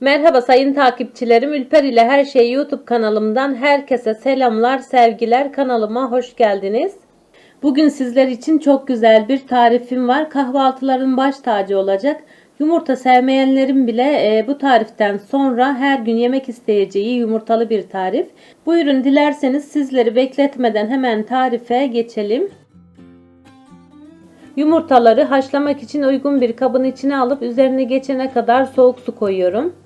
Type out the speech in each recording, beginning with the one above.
Merhaba sayın takipçilerim. Ülper ile Her Şey YouTube kanalımdan herkese selamlar, sevgiler. Kanalıma hoş geldiniz. Bugün sizler için çok güzel bir tarifim var. Kahvaltıların baş tacı olacak. Yumurta sevmeyenlerin bile e, bu tariften sonra her gün yemek isteyeceği yumurtalı bir tarif. Buyurun dilerseniz sizleri bekletmeden hemen tarife geçelim. Yumurtaları haşlamak için uygun bir kabın içine alıp üzerine geçene kadar soğuk su koyuyorum.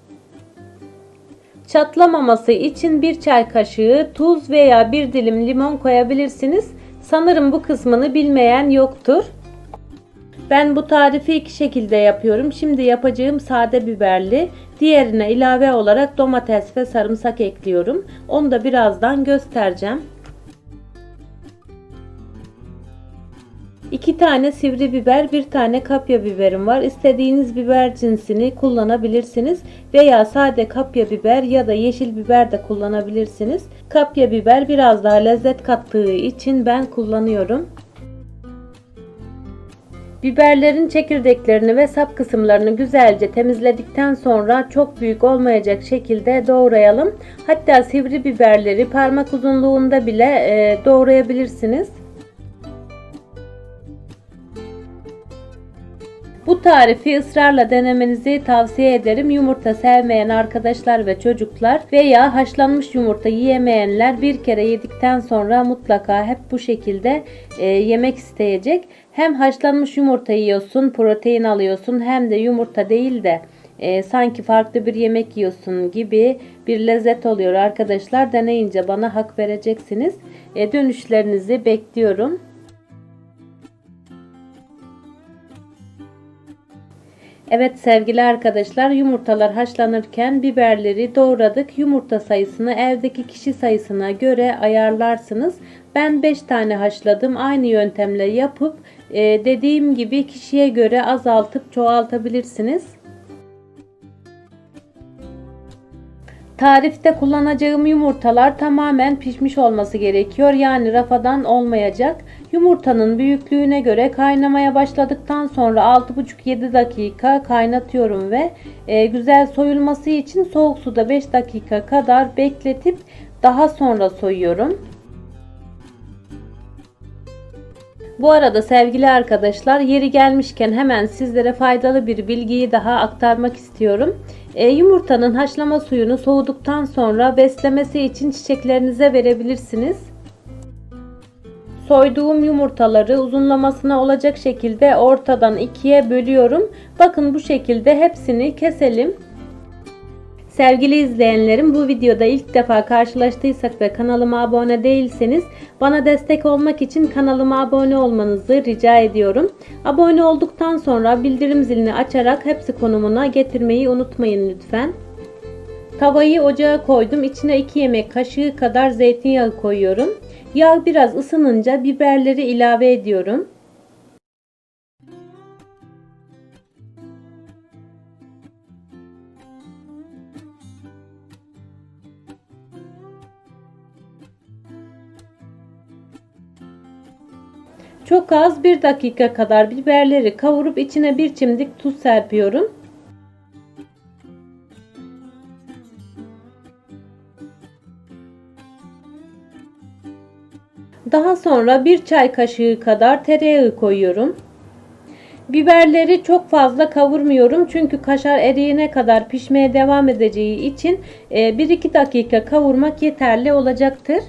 Çatlamaması için bir çay kaşığı tuz veya bir dilim limon koyabilirsiniz. Sanırım bu kısmını bilmeyen yoktur. Ben bu tarifi iki şekilde yapıyorum. Şimdi yapacağım sade biberli. Diğerine ilave olarak domates ve sarımsak ekliyorum. Onu da birazdan göstereceğim. 2 tane sivri biber, bir tane kapya biberim var. İstediğiniz biber cinsini kullanabilirsiniz veya sade kapya biber ya da yeşil biber de kullanabilirsiniz. Kapya biber biraz daha lezzet kattığı için ben kullanıyorum. Biberlerin çekirdeklerini ve sap kısımlarını güzelce temizledikten sonra çok büyük olmayacak şekilde doğrayalım. Hatta sivri biberleri parmak uzunluğunda bile e, doğrayabilirsiniz. Bu tarifi ısrarla denemenizi tavsiye ederim. Yumurta sevmeyen arkadaşlar ve çocuklar veya haşlanmış yumurta yiyemeyenler bir kere yedikten sonra mutlaka hep bu şekilde e, yemek isteyecek. Hem haşlanmış yumurta yiyorsun, protein alıyorsun hem de yumurta değil de e, sanki farklı bir yemek yiyorsun gibi bir lezzet oluyor arkadaşlar. Deneyince bana hak vereceksiniz. E, dönüşlerinizi bekliyorum. Evet sevgili arkadaşlar yumurtalar haşlanırken biberleri doğradık. Yumurta sayısını evdeki kişi sayısına göre ayarlarsınız. Ben 5 tane haşladım. Aynı yöntemle yapıp e, dediğim gibi kişiye göre azaltıp çoğaltabilirsiniz. Tarifte kullanacağım yumurtalar tamamen pişmiş olması gerekiyor. Yani rafadan olmayacak. Yumurtanın büyüklüğüne göre kaynamaya başladıktan sonra 6,5-7 dakika kaynatıyorum ve e, güzel soyulması için soğuk suda 5 dakika kadar bekletip daha sonra soyuyorum. Bu arada sevgili arkadaşlar yeri gelmişken hemen sizlere faydalı bir bilgiyi daha aktarmak istiyorum. E, yumurtanın haşlama suyunu soğuduktan sonra beslemesi için çiçeklerinize verebilirsiniz. Soyduğum yumurtaları uzunlamasına olacak şekilde ortadan ikiye bölüyorum. Bakın bu şekilde hepsini keselim. Sevgili izleyenlerim bu videoda ilk defa karşılaştıysak ve kanalıma abone değilseniz bana destek olmak için kanalıma abone olmanızı rica ediyorum. Abone olduktan sonra bildirim zilini açarak hepsi konumuna getirmeyi unutmayın lütfen. Tavayı ocağa koydum. İçine 2 yemek kaşığı kadar zeytinyağı koyuyorum. Yağ biraz ısınınca biberleri ilave ediyorum. Çok az bir dakika kadar biberleri kavurup içine bir çimdik tuz serpiyorum. Daha sonra bir çay kaşığı kadar tereyağı koyuyorum. Biberleri çok fazla kavurmuyorum çünkü kaşar eriyene kadar pişmeye devam edeceği için 1-2 e, dakika kavurmak yeterli olacaktır.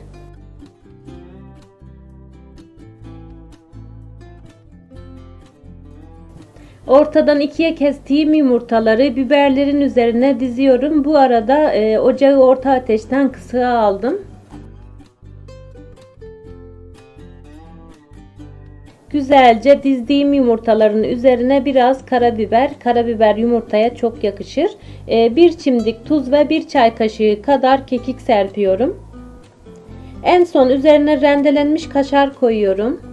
Ortadan ikiye kestiğim yumurtaları biberlerin üzerine diziyorum. Bu arada e, ocağı orta ateşten kısığa aldım. Güzelce dizdiğim yumurtaların üzerine biraz karabiber. Karabiber yumurtaya çok yakışır. E, bir çimdik tuz ve bir çay kaşığı kadar kekik serpiyorum. En son üzerine rendelenmiş kaşar koyuyorum.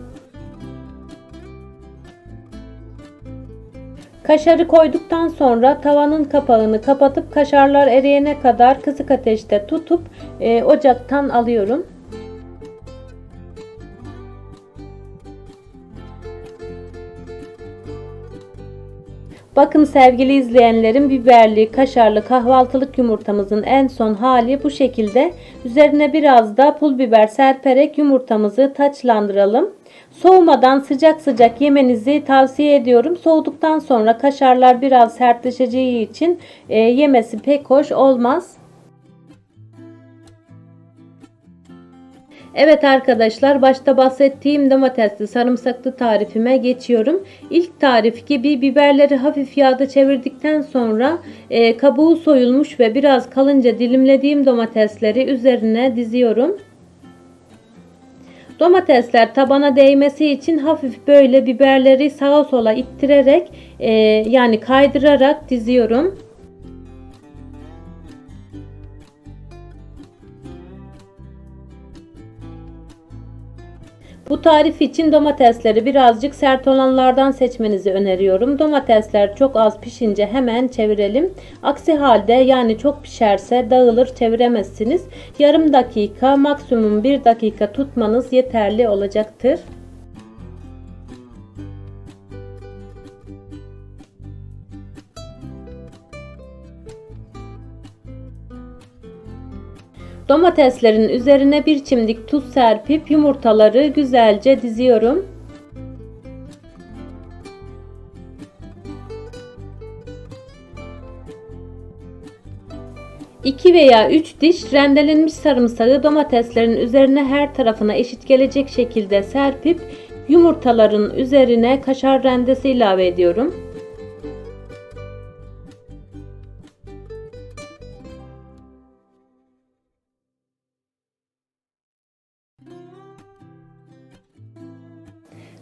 Kaşarı koyduktan sonra tavanın kapağını kapatıp kaşarlar eriyene kadar kısık ateşte tutup e, ocaktan alıyorum. Bakın sevgili izleyenlerim biberli, kaşarlı kahvaltılık yumurtamızın en son hali bu şekilde. Üzerine biraz da pul biber serperek yumurtamızı taçlandıralım. Soğumadan sıcak sıcak yemenizi tavsiye ediyorum. Soğuduktan sonra kaşarlar biraz sertleşeceği için e, yemesi pek hoş olmaz. Evet arkadaşlar başta bahsettiğim domatesli sarımsaklı tarifime geçiyorum. İlk tarif gibi biberleri hafif yağda çevirdikten sonra e, kabuğu soyulmuş ve biraz kalınca dilimlediğim domatesleri üzerine diziyorum. Domatesler tabana değmesi için hafif böyle biberleri sağa sola ittirerek e, yani kaydırarak diziyorum. Bu tarif için domatesleri birazcık sert olanlardan seçmenizi öneriyorum. Domatesler çok az pişince hemen çevirelim. Aksi halde yani çok pişerse dağılır çeviremezsiniz. Yarım dakika maksimum bir dakika tutmanız yeterli olacaktır. Domateslerin üzerine bir çimdik tuz serpip yumurtaları güzelce diziyorum. 2 veya 3 diş rendelenmiş sarımsağı domateslerin üzerine her tarafına eşit gelecek şekilde serpip yumurtaların üzerine kaşar rendesi ilave ediyorum.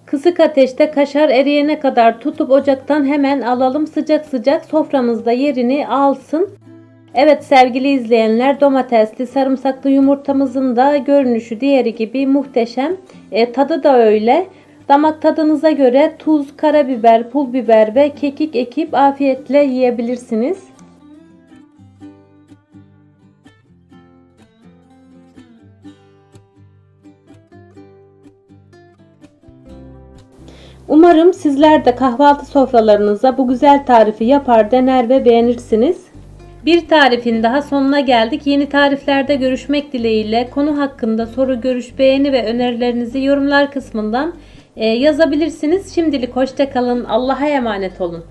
Kısık ateşte kaşar eriyene kadar tutup ocaktan hemen alalım sıcak sıcak soframızda yerini alsın. Evet sevgili izleyenler domatesli sarımsaklı yumurtamızın da görünüşü diğeri gibi muhteşem. E, tadı da öyle. Damak tadınıza göre tuz, karabiber, pul biber ve kekik ekip afiyetle yiyebilirsiniz. Umarım sizler de kahvaltı sofralarınıza bu güzel tarifi yapar, dener ve beğenirsiniz. Bir tarifin daha sonuna geldik. Yeni tariflerde görüşmek dileğiyle konu hakkında soru, görüş, beğeni ve önerilerinizi yorumlar kısmından e, yazabilirsiniz. Şimdilik hoşçakalın. Allah'a emanet olun.